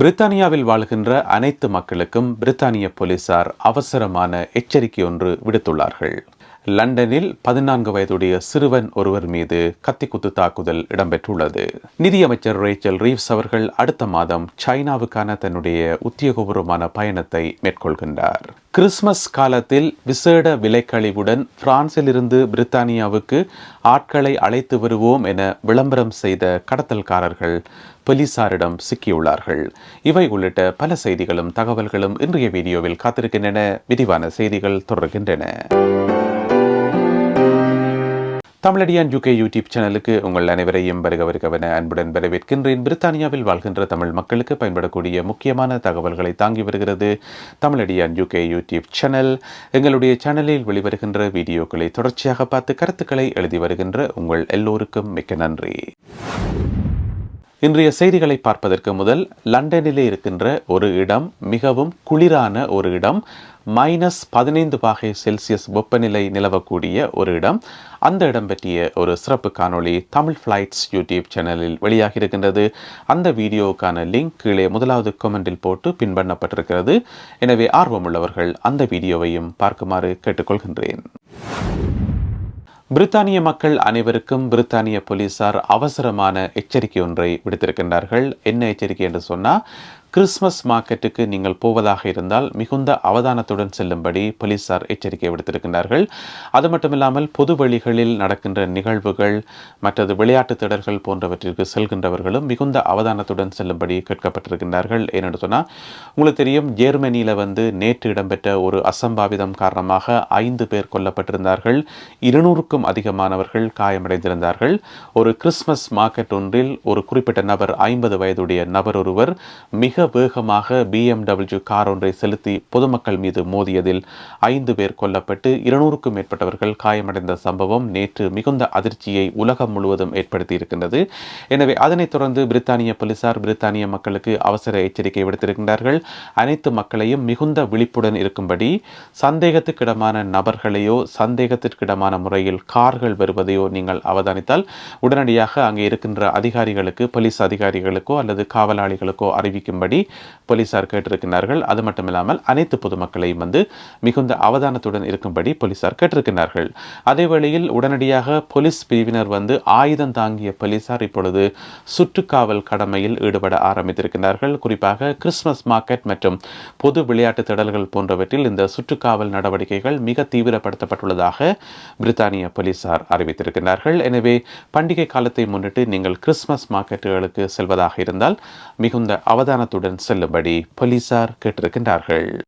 பிரித்தானியாவில் வாழ்கின்ற அனைத்து மக்களுக்கும் பிரித்தானிய போலீசார் அவசரமான எச்சரிக்கை ஒன்று விடுத்துள்ளார்கள். லண்டனில் பதினான்கு வயதுடைய சிறுவன் ஒருவர் மீது கத்திக்குத்து தாக்குதல் இடம்பெற்றுள்ளது. நிதியமைச்சர் ரேச்சல் ரீவ்ஸ் அவர்கள் அடுத்த மாதம் சைனாவுக்கான தன்னுடைய உத்தியோகபூர்வமான பயணத்தை மேற்கொள்கின்றார். கிறிஸ்மஸ் காலத்தில் விசேட விலைக்கழிவுடன் பிரான்சிலிருந்து பிரித்தானியாவுக்கு ஆட்களை அழைத்து வருவோம் என விளம்பரம் செய்த கடத்தல்காரர்கள் போலீசாரிடம் சிக்கியுள்ளார்கள். இவை உள்ளிட்ட பல செய்திகளும் தகவல்களும் இன்றைய வீடியோவில் காத்திருக்கின்றன. விரிவான செய்திகள் தொடர்கின்றன. தமிழடியான் யூகே யூடியூப் சேனலுக்கு உங்கள் அனைவரையும் வருக வருகவன அன்புடன் வரவேற்கின்றேன். பிரித்தானியாவில் வாழ்கின்ற தமிழ் மக்களுக்கு பயன்படக்கூடிய முக்கியமான தகவல்களை தாங்கி வருகிறது தமிழடியான் யூகே யூடியூப் சேனல் எங்களுடைய சேனலில் வெளிவருகின்ற வீடியோக்களை தொடர்ச்சியாக பார்த்து கருத்துக்களை எழுதி வருகின்ற உங்கள் எல்லோருக்கும் மிக்க நன்றி. இன்றைய செய்திகளை பார்ப்பதற்கு முதல் லண்டனிலே இருக்கின்ற ஒரு இடம் மிகவும் குளிரான ஒரு இடம் மைனஸ் பதினைந்து பாகை செல்சியஸ் வெப்பநிலை நிலவக்கூடிய ஒரு இடம். அந்த இடம் பற்றிய ஒரு சிறப்பு காணொளி தமிழ் ஃப்ளைட்ஸ் யூடியூப் சேனலில் வெளியாகி இருக்கின்றது அந்த வீடியோவுக்கான லிங்க் கீழே முதலாவது கமெண்டில் போட்டு பின்பற்றப்பட்டிருக்கிறது. எனவே ஆர்வமுள்ளவர்கள் அந்த வீடியோவையும் பார்க்குமாறு கேட்டுக்கொள்கின்றேன். பிரித்தானிய மக்கள் அனைவருக்கும் பிரித்தானிய போலீசார் அவசரமான எச்சரிக்கை ஒன்றை விடுத்திருக்கின்றார்கள். என்ன எச்சரிக்கை என்று சொன்னால் கிறிஸ்மஸ் மார்க்கெட்டுக்கு நீங்கள் போவதாக இருந்தால் மிகுந்த அவதானத்துடன் செல்லும்படி போலீசார் எச்சரிக்கை விடுத்திருக்கின்றார்கள். அது மட்டுமில்லாமல் பொது வழிகளில் நடக்கின்ற நிகழ்வுகள் மற்றது விளையாட்டு திடர்கள் போன்றவற்றிற்கு செல்கின்றவர்களும் மிகுந்த அவதானத்துடன் செல்லும்படி கேட்கப்பட்டிருக்கின்றார்கள். ஏனென்று சொன்னால் உங்களுக்கு தெரியும் ஜெர்மனியில் வந்து நேற்று இடம்பெற்ற ஒரு அசம்பாவிதம் காரணமாக ஐந்து பேர் கொல்லப்பட்டிருந்தார்கள். இருநூறுக்கும் அதிகமானவர்கள் காயமடைந்திருந்தார்கள். ஒரு கிறிஸ்மஸ் மார்க்கெட் ஒன்றில் ஒரு குறிப்பிட்ட நபர் ஐம்பது வயதுடைய நபர் ஒருவர் மிக வேகமாக பிஎம்டபிள்யூ கார் ஒன்றை செலுத்தி பொதுமக்கள் மீது மோதியதில் ஐந்து பேர் கொல்லப்பட்டு இருநூறுக்கும் மேற்பட்டவர்கள் காயமடைந்த சம்பவம் நேற்று மிகுந்த அதிர்ச்சியை உலகம் முழுவதும் ஏற்படுத்தி இருக்கின்றது எனவே அதனைத் தொடர்ந்து பிரித்தானிய போலீசார் பிரித்தானிய மக்களுக்கு அவசர எச்சரிக்கை விடுத்திருக்கின்றார்கள். அனைத்து மக்களையும் மிகுந்த விழிப்புடன் இருக்கும்படி சந்தேகத்துக்கிடமான நபர்களையோ சந்தேகத்திற்கிடமான முறையில் கார்கள் வருவதையோ நீங்கள் அவதானித்தால் உடனடியாக அங்கே இருக்கின்ற அதிகாரிகளுக்கு போலீஸ் அதிகாரிகளுக்கோ அல்லது காவலாளிகளுக்கோ அறிவிக்கும்படி போலீசார் கேட்டிருக்கிறார்கள். அது மட்டுமில்லாமல் அனைத்து பொதுமக்களையும் வந்து மிகுந்த அவதானத்துடன் இருக்கும்படி போலீசார் கேட்டிருக்கிறார்கள். அதேவேளையில் உடனடியாக போலீஸ் பிரிவினர் வந்து ஆயுதம் தாங்கிய போலீசார் இப்பொழுது சுற்றுக்காவல் கடமையில் ஈடுபட ஆரம்பித்திருக்கிறார்கள். குறிப்பாக கிறிஸ்துமஸ் மார்க்கெட் மற்றும் பொது விளையாட்டு திடல்கள் போன்றவற்றில் இந்த சுற்றுக்காவல் நடவடிக்கைகள் மிக தீவிரப்படுத்தப்பட்டுள்ளதாக பிரித்தானிய போலீசார் அறிவித்திருக்கிறார்கள். எனவே பண்டிகை காலத்தை முன்னிட்டு நீங்கள் கிறிஸ்துமஸ் மார்க்கெட்டுகளுக்கு செல்வதாக இருந்தால் மிகுந்த அவதானத்துடன் செல்லும்படி போலீசார் கேட்டிருக்கின்றார்கள்.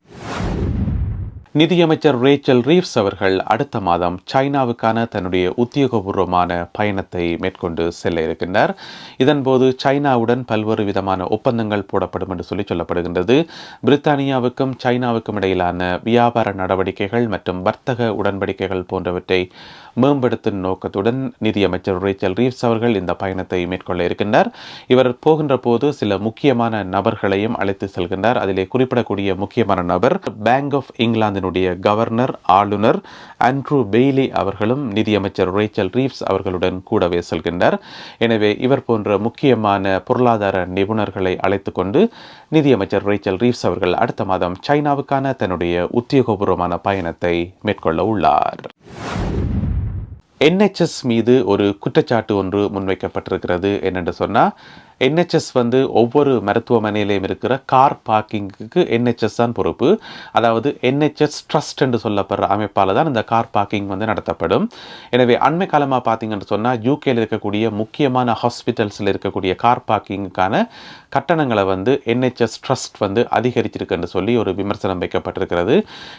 நிதியமைச்சர் ரேச்சல் ரீவ்ஸ் அவர்கள் அடுத்த மாதம் சைனாவுக்கான தன்னுடைய உத்தியோகபூர்வமான பயணத்தை மேற்கொண்டு செல்ல இருக்கின்றார். இதன்போது சைனாவுடன் பல்வேறு விதமான ஒப்பந்தங்கள் போடப்படும் என்று சொல்லி சொல்லப்படுகின்றது. பிரித்தானியாவுக்கும் சைனாவுக்கும் இடையிலான வியாபார நடவடிக்கைகள் மற்றும் வர்த்தக உடன்படிக்கைகள் போன்றவற்றை மேம்படுத்தும் நோக்கத்துடன் நிதியமைச்சர் ரேச்சல் ரீவ்ஸ் அவர்கள் இந்த பயணத்தை மேற்கொள்ள இருக்கின்றார். இவர் போகின்ற போது சில முக்கியமான நபர்களையும் அழைத்து செல்கின்றார். அதிலே குறிப்பிடக்கூடிய முக்கியமான நபர் பேங்க் ஆஃப் இங்கிலாந்து இங்கிலாந்தினுடைய கவர்னர் ஆளுநர் ஆண்ட்ரூ பெய்லி அவர்களும் நிதியமைச்சர் ரேச்சல் ரீவ்ஸ் அவர்களுடன் கூடவே செல்கின்றார் எனவே இவர் போன்ற முக்கியமான பொருளாதார நிபுணர்களை அழைத்து கொண்டு நிதியமைச்சர் ரேச்சல் ரீவ்ஸ் அவர்கள் அடுத்த மாதம் சைனாவுக்கான தன்னுடைய உத்தியோகபூர்வமான பயணத்தை மேற்கொள்ள உள்ளார். என்ஹெச்எஸ் மீது ஒரு குற்றச்சாட்டு ஒன்று முன்வைக்கப்பட்டிருக்கிறது. என்னென்று சொன்னால் என்ஹெச்எஸ் வந்து ஒவ்வொரு மருத்துவமனையிலையும் இருக்கிற கார் பார்க்கிங்குக்கு என்ஹெச்எஸ் தான் பொறுப்பு. அதாவது என்ஹெச்எஸ் ட்ரஸ்ட் என்று சொல்லப்படுற அமைப்பால் தான் இந்த கார் பார்க்கிங் வந்து நடத்தப்படும். எனவே அண்மை காலமாக பார்த்தீங்கன்னு சொன்னால் யூகேயில் இருக்கக்கூடிய முக்கியமான ஹாஸ்பிட்டல்ஸில் இருக்கக்கூடிய கார் பார்க்கிங்குக்கான கட்டணங்களை வந்து என்ஹெச்எஸ் ட்ரஸ்ட் வந்து அதிகரிச்சிருக்குன்னு சொல்லி ஒரு விமர்சனம் வைக்கப்பட்டிருக்கிறது.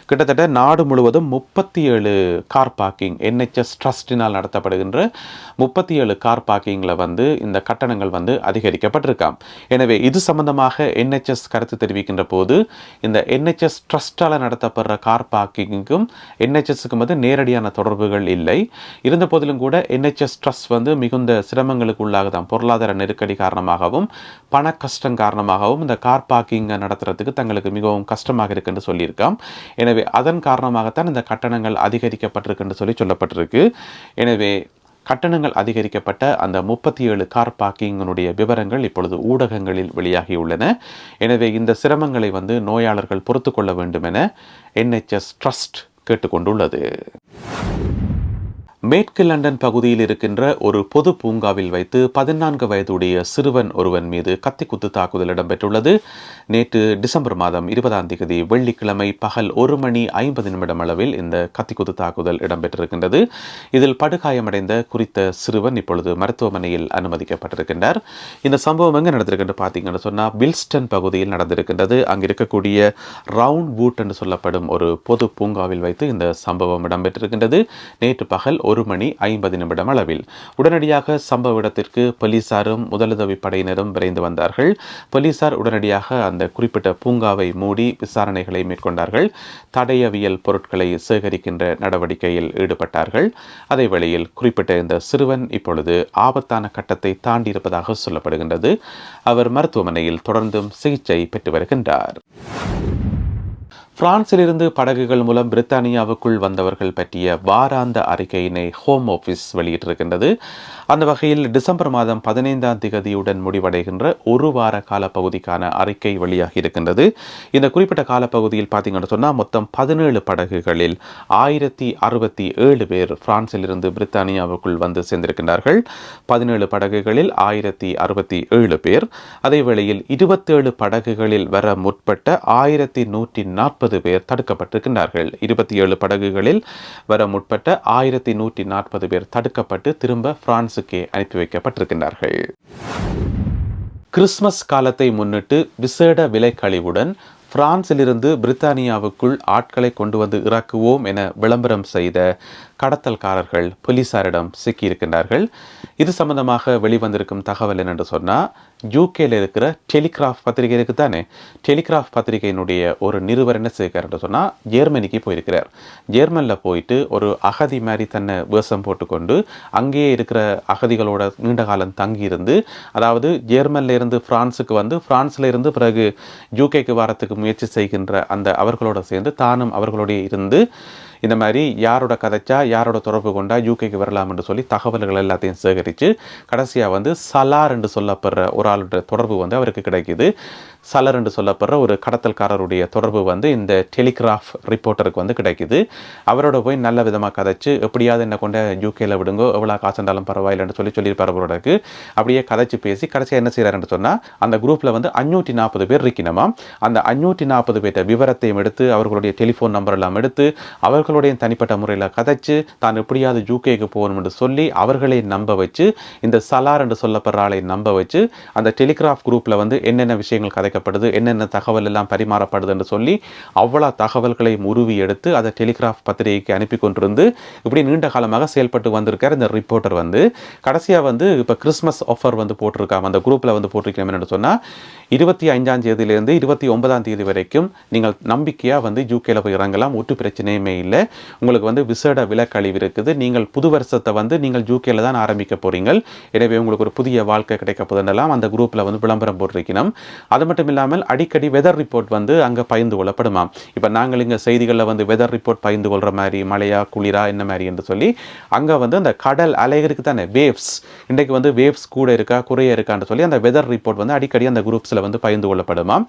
கிட்டத்தட்ட நாடு முழுவதும் முப்பத்தி ஏழு கார் பார்க்கிங் என்ஹெச்எஸ் ட்ரஸ்டினால் நடத்தப்படுகின்ற முப்பத்தி ஏழு கார் பார்க்கிங்கில் வந்து இந்த கட்டணங்கள் வந்து அதிகரி அதிகரிக்கப்பட்டிருக்காம் எனவே இது சம்பந்தமாக என்ஹெச்எஸ் கருத்து தெரிவிக்கின்ற போது இந்த என்ஹெச்எஸ் ட்ரஸ்டால் நடத்தப்படுற கார் பார்க்கிங்கும் என்ஹெச்எஸ்க்கும் வந்து நேரடியான தொடர்புகள் இல்லை. இருந்த போதிலும் கூட என்ஹெச்எஸ் ட்ரஸ்ட் வந்து மிகுந்த சிரமங்களுக்கு உள்ளாகுதான் பொருளாதார நெருக்கடி காரணமாகவும் பண கஷ்டம் காரணமாகவும் இந்த கார் பார்க்கிங்கை நடத்துறதுக்கு தங்களுக்கு மிகவும் கஷ்டமாக இருக்குன்னு சொல்லியிருக்காம். எனவே அதன் காரணமாகத்தான் இந்த கட்டணங்கள் அதிகரிக்கப்பட்டிருக்குன்னு சொல்லி சொல்லப்பட்டிருக்கு. எனவே கட்டணங்கள் அதிகரிக்கப்பட்ட அந்த முப்பத்தி ஏழு கார் பார்க்கிங்கினுடைய விவரங்கள் இப்பொழுது ஊடகங்களில் வெளியாகியுள்ளன. எனவே இந்த சிரமங்களை வந்து நோயாளர்கள் பொறுத்து கொள்ள வேண்டும் என என்ஹெச்எஸ் ட்ரஸ்ட் கேட்டுக்கொண்டுள்ளது. மேற்கு லண்டன் பகுதியில் இருக்கின்ற ஒரு பொது பூங்காவில் வைத்து பதினான்கு வயதுடைய சிறுவன் ஒருவன் மீது கத்திக்குத்து தாக்குதல் இடம்பெற்றுள்ளது. நேற்று டிசம்பர் மாதம் இருபதாம் தேதி வெள்ளிக்கிழமை பகல் ஒரு மணி ஐம்பது நிமிடம் அளவில் இந்த கத்திக்குத்து தாக்குதல் இடம்பெற்றிருக்கின்றது. இதில் படுகாயமடைந்த குறித்த சிறுவன் இப்பொழுது மருத்துவமனையில் அனுமதிக்கப்பட்டிருக்கின்றார். இந்த சம்பவம் எங்கே நடந்திருக்கின்ற பார்த்தீங்கன்னு சொன்னால் பில்ஸ்டன் பகுதியில் நடந்திருக்கின்றது. அங்கு இருக்கக்கூடிய ரவுண்ட் வூட் என்று சொல்லப்படும் ஒரு பொது பூங்காவில் வைத்து இந்த சம்பவம் இடம்பெற்றிருக்கின்றது. நேற்று பகல் ஒரு மணி ஐம்பது நிமிடம் அளவில். உடனடியாக சம்பவ இடத்திற்கு போலீசாரும் முதலுதவி படையினரும் விரைந்து வந்தார்கள். போலீசார் உடனடியாக அந்த குறிப்பிட்ட பூங்காவை மூடி விசாரணைகளை மேற்கொண்டார்கள். தடயவியல் பொருட்களை சேகரிக்கின்ற நடவடிக்கையில் ஈடுபட்டார்கள். அதே வேளையில் குறிப்பிட்ட இந்த சிறுவன் இப்பொழுது ஆபத்தான கட்டத்தை தாண்டி இருப்பதாக சொல்லப்படுகின்றது. அவர் மருத்துவமனையில் தொடர்ந்தும் சிகிச்சை பெற்று வருகின்றார். பிரான்சிலிருந்து படகுகள் மூலம் பிரித்தானியாவுக்குள் வந்தவர்கள் பற்றிய வாராந்த அறிக்கையினை ஹோம் ஆஃபீஸ் வெளியிட்டிருக்கின்றது. அந்த வகையில் டிசம்பர் மாதம் பதினைந்தாம் திகதியுடன் முடிவடைகின்ற ஒரு வார காலப்பகுதிக்கான அறிக்கை வெளியாகி இருக்கின்றது. இந்த குறிப்பிட்ட காலப்பகுதியில் பார்த்தீங்கன்னு சொன்னால் மொத்தம் பதினேழு படகுகளில் ஆயிரத்தி அறுபத்தி ஏழு பேர் பிரான்சிலிருந்து பிரித்தானியாவுக்குள் வந்து சேர்ந்திருக்கின்றார்கள். பதினேழு படகுகளில் ஆயிரத்தி அறுபத்தி ஏழு பேர். அதே வேளையில் இருபத்தேழு படகுகளில் வர முற்பட்ட ஆயிரத்தி நூற்றி நாற்பது பேர் தடுக்கப்பட்டிருக்கின்றார்கள். இருபத்தி ஏழு படகுகளில் வர முற்பட்ட ஆயிரத்தி நூற்றி நாற்பது பேர் தடுக்கப்பட்டு திரும்ப பிரான்சுக்கே அனுப்பி வைக்கப்பட்டிருக்கின்றார்கள். கிறிஸ்மஸ் காலத்தை முன்னிட்டு விசேட விலைக்கழிவுடன் பிரான்சிலிருந்து பிரித்தானியாவுக்குள் ஆட்களை கொண்டு வந்து இறக்குவோம் என விளம்பரம் செய்த கடத்தல்காரர்கள் போலீசாரிடம் சிக்கியிருக்கின்றார்கள். இது சம்பந்தமாக வெளிவந்திருக்கும் தகவல் என்னென்று சொன்னால் யூகேல இருக்கிற டெலிகிராஃப் பத்திரிகை இருக்குது தானே. டெலிகிராஃப் பத்திரிகையினுடைய ஒரு நிருபர் என்ன செய்கிறார்னு சொன்னால் ஜேர்மனிக்கு போயிருக்கிறார். ஜேர்மனில் போயிட்டு ஒரு அகதி மாதிரி தன்னை வேஷம் போட்டுக்கொண்டு அங்கேயே இருக்கிற அகதிகளோட நீண்ட காலம் தங்கியிருந்து அதாவது ஜேர்மனில் இருந்து பிரான்ஸுக்கு வந்து பிரான்ஸில் இருந்து பிறகு யூகேக்கு வாரத்துக்கு முயற்சி செய்கின்ற அந்த அவர்களோட சேர்ந்து தானும் அவர்களோட இருந்து இந்த மாதிரி யாரோட கதைச்சா யாரோட தொடர்பு கொண்டா யூகேக்கு வரலாம் என்று சொல்லி தகவல்கள் எல்லாத்தையும் சேகரித்து கடைசியாக வந்து சலார் என்று சொல்லப்படுற ஒரு ஆளுடைய தொடர்பு வந்து அவருக்கு கிடைக்குது. சலர் என்று சொல்லப்படுற ஒரு கடத்தல்காரருடைய தொடர்பு வந்து இந்த டெலிகிராஃப் ரிப்போர்ட்டருக்கு வந்து கிடைக்குது. அவரோட போய் நல்ல விதமாக கதைச்சு எப்படியாவது என்ன கொண்ட யூகேல விடுங்கோ எவ்வளோ காசுண்டாலும் பரவாயில்லைன்னு சொல்லி சொல்லியிருப்பார் அவரோடக்கு அப்படியே கதைச்சு பேசி கடைசியாக என்ன செய்கிறாருன்னு சொன்னால் அந்த குரூப்பில் வந்து அஞ்சூற்றி நாற்பது பேர் இருக்கணுமா? அந்த அஞ்சூற்றி நாற்பது பேர்ட்ட விவரத்தையும் எடுத்து அவர்களுடைய டெலிஃபோன் நம்பர் எல்லாம் எடுத்து அவர்கள் மக்களுடைய தனிப்பட்ட முறையில் கதைச்சு தான் எப்படியாவது யூகேக்கு போகணும் என்று சொல்லி அவர்களை நம்ப வச்சு இந்த சலார் என்று சொல்லப்படுற ஆளை நம்ப வச்சு அந்த டெலிகிராஃப் குரூப்பில் வந்து என்னென்ன விஷயங்கள் கதைக்கப்படுது என்னென்ன தகவல் எல்லாம் பரிமாறப்படுது என்று சொல்லி அவ்வளோ தகவல்களை உருவி எடுத்து அதை டெலிகிராஃப் பத்திரிகைக்கு அனுப்பி கொண்டிருந்து இப்படி நீண்ட காலமாக செயல்பட்டு வந்திருக்கார். இந்த ரிப்போர்ட்டர் வந்து கடைசியாக வந்து இப்போ கிறிஸ்மஸ் ஆஃபர் வந்து போட்டிருக்காங்க. அந்த குரூப்பில் வந்து போட்டிருக்கேன் என்னென்னு சொன்னால் இருபத்தி ஐந்தாம் தேதியிலேருந்து இருபத்தி ஒன்பதாம் தேதி வரைக்கும் நீங்கள் நம்பிக்கையாக வந்து யூகேல போய் இறங்கலாம். ஒட்டு பிரச்சனையுமே இல்லை. உங்களுக்கு வந்து விசேட விலக்கழிவு இருக்குது. நீங்கள் புது வருஷத்தை வந்து நீங்கள் ஜூகேல தான் ஆரம்பிக்க போகிறீங்க எனவே உங்களுக்கு ஒரு புதிய வாழ்க்கை கிடைக்க போதெல்லாம் அந்த குரூப்பில் வந்து விளம்பரம் போட்டிருக்கணும். அது மட்டும் இல்லாமல் அடிக்கடி வெதர் ரிப்போர்ட் வந்து அங்கே பகிர்ந்து கொள்ளப்படுமாம். இப்போ நாங்கள் இங்கே செய்திகளில் வந்து வெதர் ரிப்போர்ட் பகிர்ந்து கொள்கிற மாதிரி மழையா குளிரா என்ன மாதிரி என்று சொல்லி அங்கே வந்து அந்த கடல் அலைகளுக்கு தானே வேவ்ஸ் இன்றைக்கு வந்து வேவ்ஸ் கூட இருக்கா குறைய இருக்கான்னு சொல்லி அந்த வெதர் ரிப்போர்ட் வந்து அடிக்கடி அந்த குரூப்ஸில் வந்து பகிர்ந்து கொள்ளப்படுமாம்.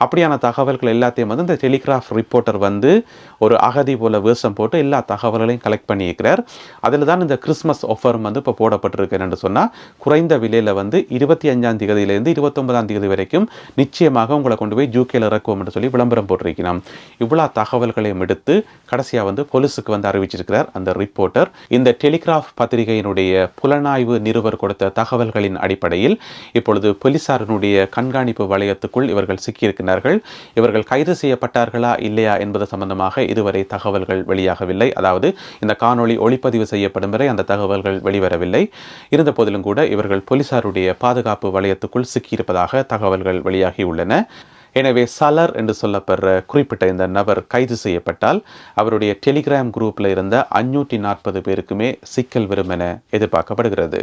அப்படியான தகவல்கள் எல்லாத்தையும் வந்து இந்த டெலிகிராஃப் ரிப்போர்ட்டர் வந்து ஒரு அகதி போல வேஷம் போட்டு எல்லா தகவல்களையும் கலெக்ட் பண்ணியிருக்கிறார். அதில் தான் இந்த கிறிஸ்மஸ் ஆஃபர் வந்து இப்போ போடப்பட்டிருக்கு சொன்னால் குறைந்த விலையில் வந்து இருபத்தி அஞ்சாம் தேதியிலேருந்து இருபத்தொன்பதாம் தேதி வரைக்கும் நிச்சயமாக உங்களை கொண்டு போய் ஜூகேல இறக்குவோம் என்று சொல்லி விளம்பரம் போட்டிருக்கிறோம் இவ்வளோ தகவல்களையும் எடுத்து கடைசியாக வந்து போலீஸுக்கு வந்து அறிவிச்சிருக்கிறார் அந்த ரிப்போர்ட்டர். இந்த டெலிகிராஃப் பத்திரிகையினுடைய புலனாய்வு நிறுவர் கொடுத்த தகவல்களின் அடிப்படையில் இப்பொழுது போலீசாரினுடைய கண்காணிப்பு வளையத்துக்குள் இவர்கள் சிக்கியிருக்கிறார்கள் இவர்கள் கைது செய்யப்பட்டார்களா இல்லையா என்பது சம்பந்தமாக இதுவரை தகவல்கள் வெளியாகவில்லை. அதாவது இந்த காணொளி ஒளிப்பதிவு செய்யப்படும் வரை அந்த தகவல்கள் வெளிவரவில்லை. இருந்த போதிலும் கூட இவர்கள் போலீசாருடைய பாதுகாப்பு வளையத்துக்குள் சிக்கியிருப்பதாக தகவல்கள் வெளியாகியுள்ளன எனவே சலர் என்று சொல்லப்படுற குறிப்பிட்ட இந்த நபர் கைது செய்யப்பட்டால் அவருடைய டெலிகிராம் குரூப்பில் இருந்த அஞ்சூற்றி நாற்பது பேருக்குமே சிக்கல் வரும் என எதிர்பார்க்கப்படுகிறது.